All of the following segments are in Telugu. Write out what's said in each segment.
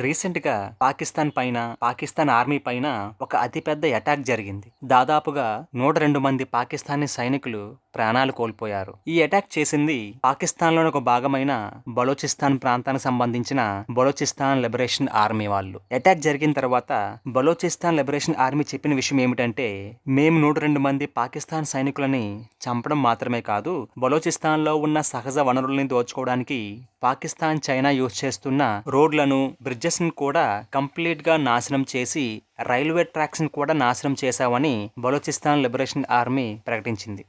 రీసెంట్గా పాకిస్తాన్ పైన పాకిస్తాన్ ఆర్మీ పైన ఒక అతిపెద్ద అటాక్ జరిగింది. దాదాపుగా నూట రెండు మంది పాకిస్తానీ సైనికులు ప్రాణాలు కోల్పోయారు. ఈ అటాక్ చేసింది పాకిస్తాన్లోని ఒక భాగమైన బలోచిస్తాన్ ప్రాంతానికి సంబంధించిన బలోచిస్తాన్ లిబరేషన్ ఆర్మీ వాళ్ళు. అటాక్ జరిగిన తర్వాత బలోచిస్తాన్ లిబరేషన్ ఆర్మీ చెప్పిన విషయం ఏమిటంటే మేము నూట రెండు మంది పాకిస్తాన్ సైనికులని చంపడం మాత్రమే కాదు బలోచిస్తాన్లో ఉన్న సహజ వనరుల్ని దోచుకోవడానికి పాకిస్తాన్ చైనా యూజ్ చేస్తున్న రోడ్లను బ్రిడ్జెస్ని కూడా కంప్లీట్గా నాశనం చేసి రైల్వే ట్రాక్స్ని కూడా నాశనం చేశామని బలోచిస్తాన్ లిబరేషన్ ఆర్మీ ప్రకటించింది.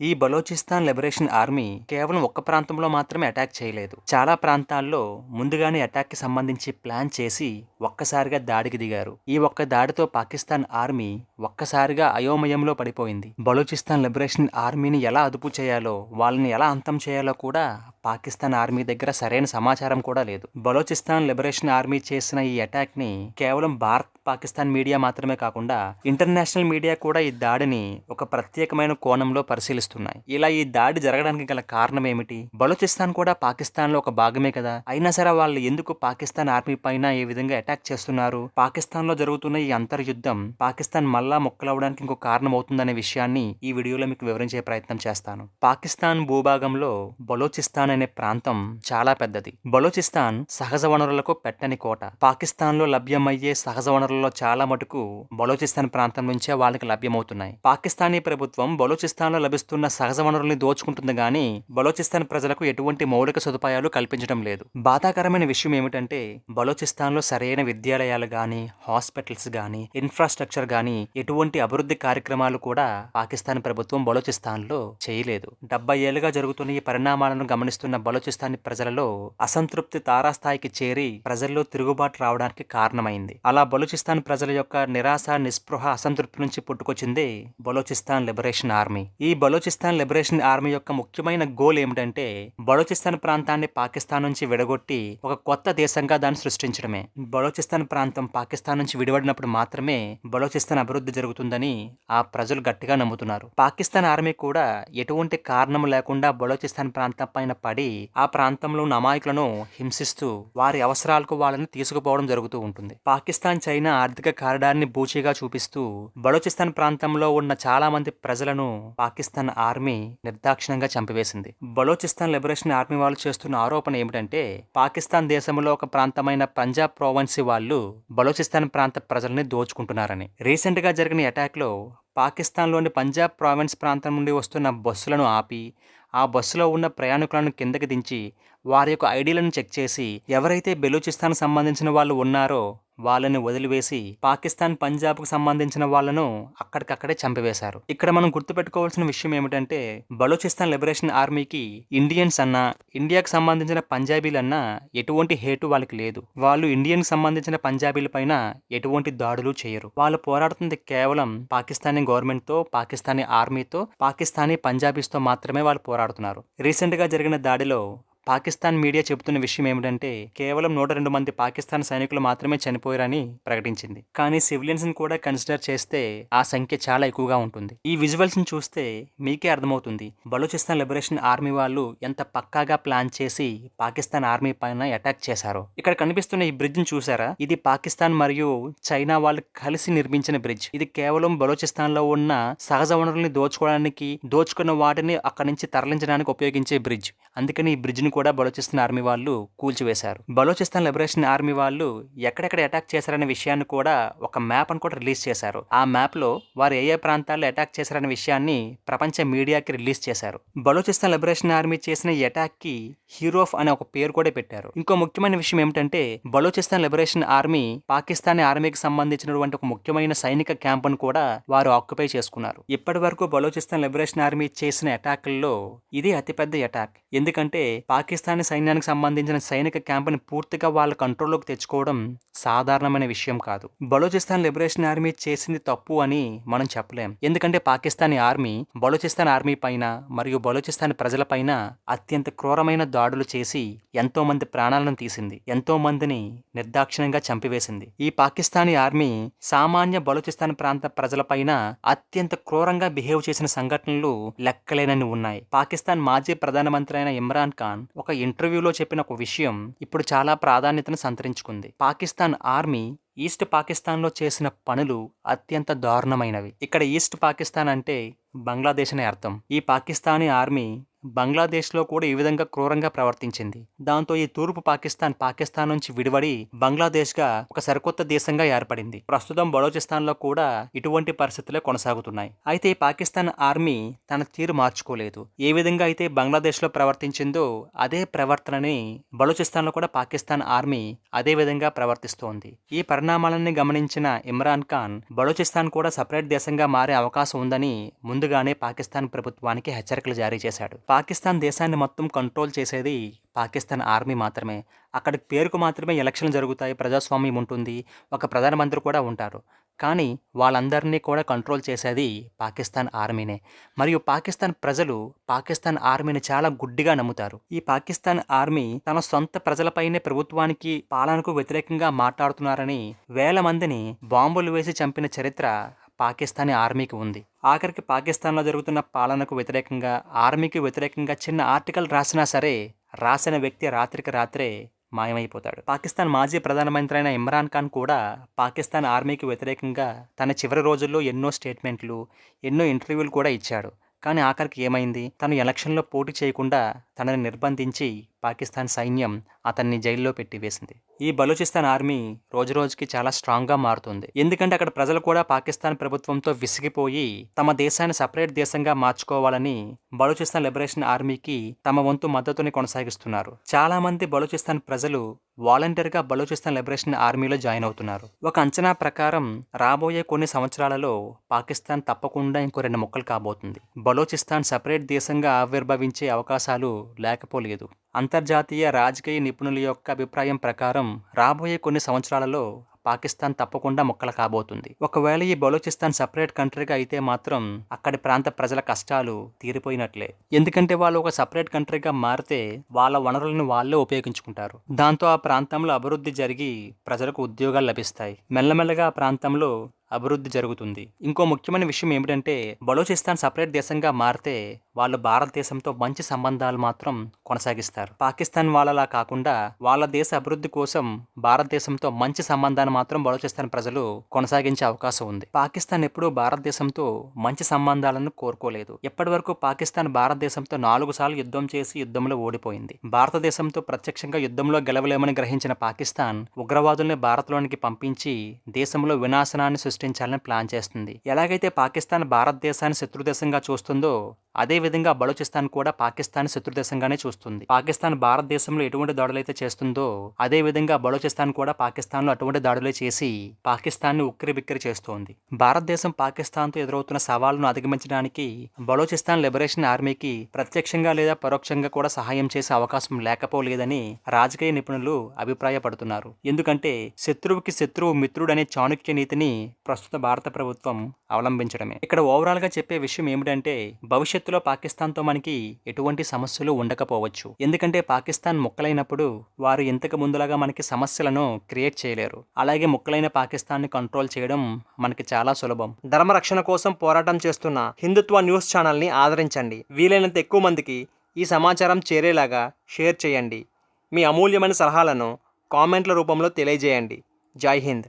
ఈ బలోచిస్తాన్ లిబరేషన్ ఆర్మీ కేవలం ఒక్క ప్రాంతంలో మాత్రమే అటాక్ చేయలేదు. చాలా ప్రాంతాల్లో ముందుగానే అటాక్కి సంబంధించి ప్లాన్ చేసి ఒక్కసారిగా దాడికి దిగారు. ఈ ఒక్క దాడితో పాకిస్తాన్ ఆర్మీ ఒక్కసారిగా అయోమయంలో పడిపోయింది. బలోచిస్తాన్ లిబరేషన్ ఆర్మీని ఎలా అదుపు చేయాలో వాళ్ళని ఎలా అంతం చేయాలో కూడా పాకిస్తాన్ ఆర్మీ దగ్గర సరైన సమాచారం కూడా లేదు. బలోచిస్తాన్ లిబరేషన్ ఆర్మీ చేసిన ఈ అటాక్ని కేవలం భారత్ పాకిస్తాన్ మీడియా మాత్రమే కాకుండా ఇంటర్నేషనల్ మీడియా కూడా ఈ దాడిని ఒక ప్రత్యేకమైన కోణంలో చేస్తున్నాయి. ఇలా ఈ దాడి జరగడానికి గల కారణం ఏమిటి? బలోచిస్తాన్ కూడా పాకిస్తాన్లో ఒక భాగమే కదా? అయినా సరే వాళ్ళు ఎందుకు పాకిస్తాన్ ఆర్మీ పైన ఈ విధంగా అటాక్ చేస్తున్నారు? పాకిస్తాన్లో జరుగుతున్న ఈ అంతర్యుద్ధం పాకిస్తాన్ మళ్ళా మొక్కలవడానికి ఇంకో కారణం అవుతుందనే విషయాన్ని ఈ వీడియోలో మీకు వివరించే ప్రయత్నం చేస్తాను. పాకిస్తాన్ భూభాగంలో బలోచిస్తాన్ అనే ప్రాంతం చాలా పెద్దది. బలోచిస్తాన్ సహజ వనరులకు పెట్టని కోట. పాకిస్తాన్లో లభ్యమయ్యే సహజ వనరుల్లో చాలా మటుకు బలోచిస్తాన్ ప్రాంతం నుంచే వాళ్ళకి లభ్యమవుతున్నాయి. పాకిస్తానీ ప్రభుత్వం బలోచిస్తాన్లో ఉన్న సహజ వనరుల్ని దోచుకుంటుంది కానీ బలోచిస్తాన్ ప్రజలకు ఎటువంటి మౌలిక సదుపాయాలు కల్పించడం లేదు. బాధాకరమైన విషయం ఏమిటంటే బలోచిస్తాన్లో సరైన విద్యాలయాలు కానీ హాస్పిటల్స్ కానీ ఇన్ఫ్రాస్ట్రక్చర్ కానీ ఎటువంటి అభివృద్ధి కార్యక్రమాలు కూడా పాకిస్తాన్ ప్రభుత్వం బలోచిస్తాన్లో చేయలేదు. డెబ్బై ఏళ్ళుగా జరుగుతున్న ఈ పరిణామాలను గమనిస్తున్న బలోచిస్తాన్ ప్రజలలో అసంతృప్తి తారాస్థాయికి చేరి ప్రజల్లో తిరుగుబాటు రావడానికి కారణమైంది. అలా బలోచిస్తాన్ ప్రజల యొక్క నిరాశ నిస్పృహ అసంతృప్తి నుంచి పుట్టుకొచ్చింది బలోచిస్తాన్ లిబరేషన్ ఆర్మీ. ఈ బలోచి బలోచిస్తాన్ లిబరేషన్ ఆర్మీ యొక్క ముఖ్యమైన గోల్ ఏమిటంటే బలోచిస్తాన్ ప్రాంతాన్ని పాకిస్తాన్ నుంచి విడగొట్టి ఒక కొత్త దేశంగా దాన్ని సృష్టించడమే. బలోచిస్తాన్ ప్రాంతం పాకిస్తాన్ నుంచి విడిపడినప్పుడు మాత్రమే బలోచిస్తాన్ అభివృద్ధి జరుగుతుందని ఆ ప్రజలు గట్టిగా నమ్ముతున్నారు. పాకిస్తాన్ ఆర్మీ కూడా ఎటువంటి కారణం లేకుండా బలోచిస్తాన్ ప్రాంతం పైన పడి ఆ ప్రాంతంలో ఉన్న అమాయకులను హింసిస్తూ వారి అవసరాలకు వాళ్ళని తీసుకుపోవడం జరుగుతూ ఉంటుంది. పాకిస్తాన్ చైనా ఆర్థిక కారిడార్ని బూచిగా చూపిస్తూ బలోచిస్తాన్ ప్రాంతంలో ఉన్న చాలా మంది ప్రజలను పాకిస్తాన్ ఆర్మీ నిర్దాక్షిణంగా చంపివేసింది. బలోచిస్తాన్ లిబరేషన్ ఆర్మీ వాళ్ళు చేస్తున్న ఆరోపణ ఏమిటంటే పాకిస్తాన్ దేశంలో ఒక ప్రాంతమైన పంజాబ్ ప్రోవెన్సీ వాళ్ళు బలోచిస్తాన్ ప్రాంత ప్రజల్ని దోచుకుంటున్నారని. రీసెంట్గా జరిగిన అటాక్లో పాకిస్తాన్లోని పంజాబ్ ప్రావిన్స్ ప్రాంతం నుండి వస్తున్న బస్సులను ఆపి ఆ బస్సులో ఉన్న ప్రయాణికులను కిందకి దించి వారి యొక్క ఐడీలను చెక్ చేసి ఎవరైతే బెలూచిస్తాన్ సంబంధించిన వాళ్ళు ఉన్నారో వాళ్ళని వదిలివేసి పాకిస్తాన్ పంజాబ్కు సంబంధించిన వాళ్ళను అక్కడికక్కడే చంపివేశారు. ఇక్కడ మనం గుర్తుపెట్టుకోవాల్సిన విషయం ఏమిటంటే బలూచిస్తాన్ లిబరేషన్ ఆర్మీకి ఇండియన్స్ అన్నా ఇండియాకు సంబంధించిన పంజాబీలన్నా ఎటువంటి హేటు వాళ్ళకి లేదు. వాళ్ళు ఇండియన్కి సంబంధించిన పంజాబీల పైన ఎటువంటి దాడులు చేయరు. వాళ్ళు పోరాడుతుంది కేవలం పాకిస్తానీ గవర్నమెంట్తో పాకిస్తానీ ఆర్మీతో పాకిస్తానీ పంజాబీస్తో మాత్రమే వాళ్ళు పోరాడుతున్నారు. రీసెంట్గా జరిగిన దాడిలో పాకిస్తాన్ మీడియా చెబుతున్న విషయం ఏమిటంటే కేవలం నూట రెండు మంది పాకిస్తాన్ సైనికులు మాత్రమే చనిపోయారని ప్రకటించింది. కానీ సివిలియన్స్ని కూడా కన్సిడర్ చేస్తే ఆ సంఖ్య చాలా ఎక్కువగా ఉంటుంది. ఈ విజువల్స్ని చూస్తే మీకే అర్థమవుతుంది. బలూచిస్తాన్ లిబరేషన్ ఆర్మీ వాళ్ళు ఎంత పక్కాగా ప్లాన్ చేసి పాకిస్తాన్ ఆర్మీ పైన అటాక్ చేశారో. ఇక్కడ కనిపిస్తున్న ఈ బ్రిడ్జ్ని చూసారా ఇది పాకిస్తాన్ మరియు చైనా వాళ్ళు కలిసి నిర్మించిన బ్రిడ్జ్. ఇది కేవలం బలూచిస్తాన్లో ఉన్న సహజ వనరుల్ని దోచుకోవడానికి దోచుకున్న వాటిని అక్కడి నుంచి తరలించడానికి ఉపయోగించే బ్రిడ్జ్. అందుకని ఈ బ్రిడ్జ్ని కూడా బలోచిస్తాన్ ఆర్మీ వాళ్ళు కూల్చివేశారు. బలోచిస్తాన్ లిబరేషన్ ఆర్మీ వాళ్ళు ఎక్కడెక్కడ అటాక్ చేశారనే విషయాన్ని కూడా ఒక మ్యాప్ అని కూడా రిలీజ్ చేశారు. ఆ మ్యాప్లో వారు ఏ ఏ ప్రాంతాల్లో అటాక్ చేశారనే విషయాన్ని ప్రపంచ మీడియాకి రిలీజ్ చేశారు. బలోచిస్తాన్ లిబరేషన్ ఆర్మీ చేసిన ఈ అటాక్కి హీరోఫ్ అనే ఒక పేరు కూడా పెట్టారు. ఇంకో ముఖ్యమైన విషయం ఏమిటంటే బలోచిస్తాన్ లిబరేషన్ ఆర్మీ పాకిస్తానీ ఆర్మీకి సంబంధించినటువంటి ఒక ముఖ్యమైన సైనిక క్యాంపును కూడా వారు ఆక్యుపై చేసుకున్నారు. ఇప్పటి వరకు బలోచిస్తాన్ లిబరేషన్ ఆర్మీ చేసిన అటాక్ల్లో ఇది అతిపెద్ద అటాక్. ఎందుకంటే పాకి సైన్యానికి సంబంధించిన సైనిక క్యాంపుని పూర్తిగా వాళ్ళ కంట్రోల్లోకి తెచ్చుకోవడం సాధారణమైన విషయం కాదు. బలోచిస్తాన్ లిబరేషన్ ఆర్మీ చేసింది తప్పు అని మనం చెప్పలేం. ఎందుకంటే పాకిస్తానీ ఆర్మీ బలోచిస్తాన్ ఆర్మీ పైన మరియు బలోచిస్తాన్ ప్రజలపైన అత్యంత క్రూరమైన దాడులు చేసి ఎంతో మంది ప్రాణాలను తీసింది. ఎంతో మందిని నిర్దాక్షిణ్యంగా చంపివేసింది. ఈ పాకిస్తానీ ఆర్మీ సామాన్య బలోచిస్తాన్ ప్రాంత ప్రజలపైన అత్యంత క్రూరంగా బిహేవ్ చేసిన సంఘటనలు లెక్కలేనని ఉన్నాయి. పాకిస్తాన్ మాజీ ప్రధానమంత్రి అయిన ఇమ్రాన్ ఖాన్ ఒక ఇంటర్వ్యూలో చెప్పిన ఒక విషయం ఇప్పుడు చాలా ప్రాధాన్యతను సంతరించుకుంది. పాకిస్తాన్ ఆర్మీ ఈస్ట్ పాకిస్తాన్లో చేసిన పనులు అత్యంత దారుణమైనవి. ఇక్కడ ఈస్ట్ పాకిస్తాన్ అంటే బంగ్లాదేశ్ అనే అర్థం. ఈ పాకిస్తానీ ఆర్మీ బంగ్లాదేశ్లో కూడా ఈ విధంగా క్రూరంగా ప్రవర్తించింది. దాంతో ఈ తూర్పు పాకిస్తాన్ పాకిస్తాన్ నుంచి విడివడి బంగ్లాదేశ్గా ఒక సరికొత్త దేశంగా ఏర్పడింది. ప్రస్తుతం బలోచిస్తాన్లో కూడా ఇటువంటి పరిస్థితులే కొనసాగుతున్నాయి. అయితే ఈ పాకిస్తాన్ ఆర్మీ తన తీరు మార్చుకోలేదు. ఏ విధంగా అయితే బంగ్లాదేశ్లో ప్రవర్తించిందో అదే ప్రవర్తనని బలోచిస్తాన్లో కూడా పాకిస్తాన్ ఆర్మీ అదే విధంగా ప్రవర్తిస్తోంది. ఈ పరిణామాలన్నీ గమనించిన ఇమ్రాన్ ఖాన్ బలోచిస్తాన్ కూడా సపరేట్ దేశంగా మారే అవకాశం ఉందని ముందుగానే పాకిస్తాన్ ప్రభుత్వానికి హెచ్చరికలు జారీ చేశాడు. పాకిస్తాన్ దేశాన్ని మొత్తం కంట్రోల్ చేసేది పాకిస్తాన్ ఆర్మీ మాత్రమే. అక్కడికి పేరుకు మాత్రమే ఎలక్షన్లు జరుగుతాయి ప్రజాస్వామ్యం ఉంటుంది ఒక ప్రధానమంత్రి కూడా ఉంటారు. కానీ వాళ్ళందరినీ కూడా కంట్రోల్ చేసేది పాకిస్తాన్ ఆర్మీనే. మరియు పాకిస్తాన్ ప్రజలు పాకిస్తాన్ ఆర్మీని చాలా గుడ్డిగా నమ్ముతారు. ఈ పాకిస్తాన్ ఆర్మీ తన సొంత ప్రజలపైనే ప్రభుత్వానికి పాలనకు వ్యతిరేకంగా మాట్లాడుతున్నారని వేల మందిని బాంబులు వేసి చంపిన చరిత్ర పాకిస్తానీ ఆర్మీకి ఉంది. ఆఖరికి పాకిస్తాన్లో జరుగుతున్న పాలనకు వ్యతిరేకంగా ఆర్మీకి వ్యతిరేకంగా చిన్న ఆర్టికల్ రాసినా సరే రాసిన వ్యక్తి రాత్రికి రాత్రే మాయమైపోతాడు. పాకిస్తాన్ మాజీ ప్రధానమంత్రి అయిన ఇమ్రాన్ ఖాన్ కూడా పాకిస్తాన్ ఆర్మీకి వ్యతిరేకంగా తన చివరి రోజుల్లో ఎన్నో స్టేట్మెంట్లు ఎన్నో ఇంటర్వ్యూలు కూడా ఇచ్చాడు. కానీ ఆఖరికి ఏమైంది? తను ఎలక్షన్లో పోటీ చేయకుండా తనని నిర్బంధించి పాకిస్తాన్ సైన్యం అతన్ని జైల్లో పెట్టివేసింది ఈ బలూచిస్తాన్ ఆర్మీ రోజురోజుకి చాలా స్ట్రాంగ్గా మారుతుంది. ఎందుకంటే అక్కడ ప్రజలు కూడా పాకిస్తాన్ ప్రభుత్వంతో విసిగిపోయి తమ దేశాన్ని సపరేట్ దేశంగా మార్చుకోవాలని బలూచిస్తాన్ లిబరేషన్ ఆర్మీకి తమ వంతు మద్దతుని కొనసాగిస్తున్నారు. చాలా మంది బలూచిస్తాన్ ప్రజలు వాలంటీర్గా బలూచిస్తాన్ లిబరేషన్ ఆర్మీలో జాయిన్ అవుతున్నారు. ఒక అంచనా ప్రకారం రాబోయే కొన్ని సంవత్సరాలలో పాకిస్తాన్ తప్పకుండా ఇంకో రెండు ముక్కలు కాబోతుంది. బలోచిస్తాన్ సపరేట్ దేశంగా ఆవిర్భవించే అవకాశాలు లేకపోలేదు. అంతర్జాతీయ రాజకీయ నిపుణుల యొక్క అభిప్రాయం ప్రకారం రాబోయే కొన్ని సంవత్సరాలలో పాకిస్తాన్ తప్పకుండా మొక్కలు కాబోతుంది. ఒకవేళ ఈ బలూచిస్తాన్ సపరేట్ కంట్రీగా అయితే మాత్రం అక్కడి ప్రాంత ప్రజల కష్టాలు తీరిపోయినట్లే. ఎందుకంటే వాళ్ళు ఒక సపరేట్ కంట్రీగా మారితే వాళ్ళ వనరులను వాళ్ళే ఉపయోగించుకుంటారు. దాంతో ఆ ప్రాంతంలో అభివృద్ధి జరిగి ప్రజలకు ఉద్యోగాలు లభిస్తాయి. మెల్లమెల్లగా ఆ ప్రాంతంలో అభివృద్ధి జరుగుతుంది. ఇంకో ముఖ్యమైన విషయం ఏమిటంటే బలూచిస్తాన్ సపరేట్ దేశంగా మారితే వాళ్ళు భారతదేశంతో మంచి సంబంధాలు మాత్రం కొనసాగిస్తారు. పాకిస్తాన్ వాళ్ళలా కాకుండా వాళ్ళ దేశ అభివృద్ధి కోసం భారతదేశంతో మంచి సంబంధాన్ని మాత్రం బలూచిస్తాన్ ప్రజలు కొనసాగించే అవకాశం ఉంది. పాకిస్తాన్ ఎప్పుడూ భారతదేశంతో మంచి సంబంధాలను కోరుకోలేదు. ఎప్పటి వరకు పాకిస్తాన్ భారతదేశంతో నాలుగు సార్లు యుద్ధం చేసి యుద్ధంలో ఓడిపోయింది? భారతదేశంతో ప్రత్యక్షంగా యుద్ధంలో గెలవలేమని గ్రహించిన పాకిస్తాన్ ఉగ్రవాదుల్ని భారత్లోనికి పంపించి దేశంలో వినాశనాన్ని సృష్టించాలని ప్లాన్ చేస్తుంది. ఎలాగైతే పాకిస్తాన్ భారతదేశాన్ని శత్రుదేశంగా చూస్తుందో అదే విధంగా బలూచిస్తాన్ కూడా పాకిస్తాన్ శత్రుదేశంగానే చూస్తుంది. పాకిస్తాన్ భారతదేశంలో ఎటువంటి దాడులైతే చేస్తుందో అదే విధంగా బలూచిస్తాన్ కూడా పాకిస్తాన్లో అటువంటి దాడులే చేసి పాకిస్తాన్ని ఉక్కిరి బిక్కిరి చేస్తోంది. భారతదేశం పాకిస్తాన్తో ఎదురవుతున్న సవాళ్ళను అధిగమించడానికి బలూచిస్తాన్ లిబరేషన్ ఆర్మీకి ప్రత్యక్షంగా లేదా పరోక్షంగా కూడా సహాయం చేసే అవకాశం లేకపోలేదని రాజకీయ నిపుణులు అభిప్రాయపడుతున్నారు. ఎందుకంటే శత్రువుకి శత్రువు మిత్రుడనే చాణుక్య నీతిని ప్రస్తుత భారత ప్రభుత్వం అవలంబించడమే. ఇక్కడ ఓవరాల్గా చెప్పే విషయం ఏమిటంటే భవిష్యత్తులో పాకిస్తాన్తో మనకి ఎటువంటి సమస్యలు ఉండకపోవచ్చు. ఎందుకంటే పాకిస్తాన్ ముక్కలైనప్పుడు వారు ఇంతకు ముందులాగా మనకి సమస్యలను క్రియేట్ చేయలేరు. అలాగే ముక్కలైన పాకిస్తాన్ని కంట్రోల్ చేయడం మనకి చాలా సులభం. ధర్మరక్షణ కోసం పోరాటం చేస్తున్న హిందుత్వ న్యూస్ ఛానల్ని ఆదరించండి. వీలైనంత ఎక్కువ మందికి ఈ సమాచారం చేరేలాగా షేర్ చేయండి. మీ అమూల్యమైన సలహాలను కామెంట్ల రూపంలో తెలియజేయండి. జై హింద్.